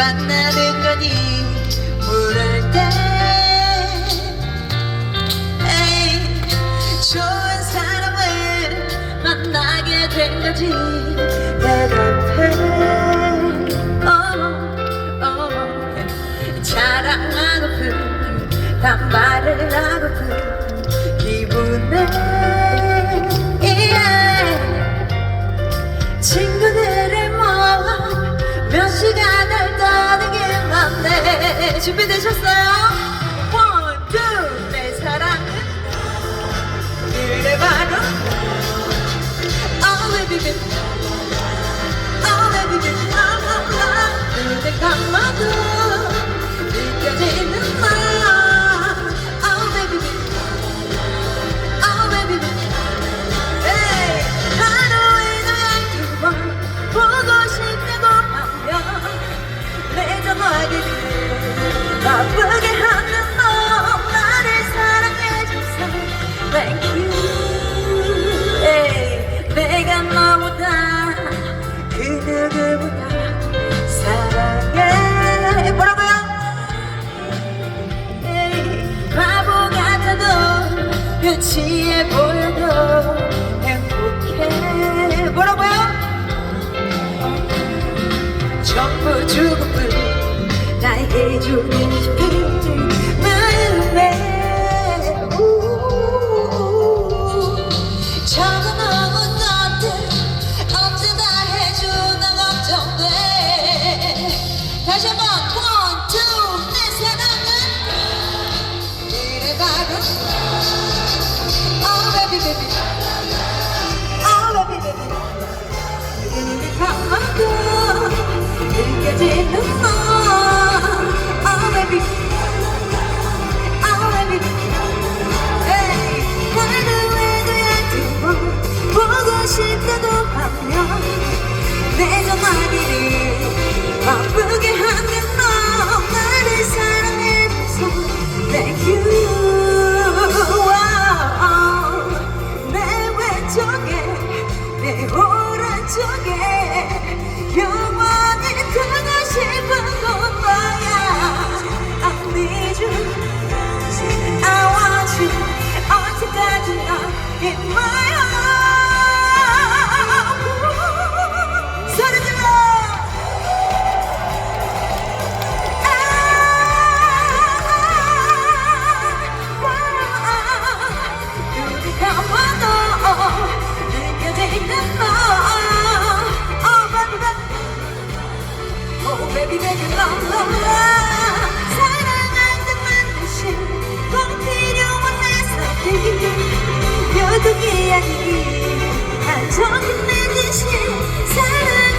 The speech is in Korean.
만나는 거니? 모를 때. 에이, 좋은 사람을 만나게 된 거지. 내가 준비되셨어요? 끝이에 보여도 행복해 뭐라고요? 전부 주고픈 나에게 주는 힘 Didn't 사랑이 아주 끝내듯이 사랑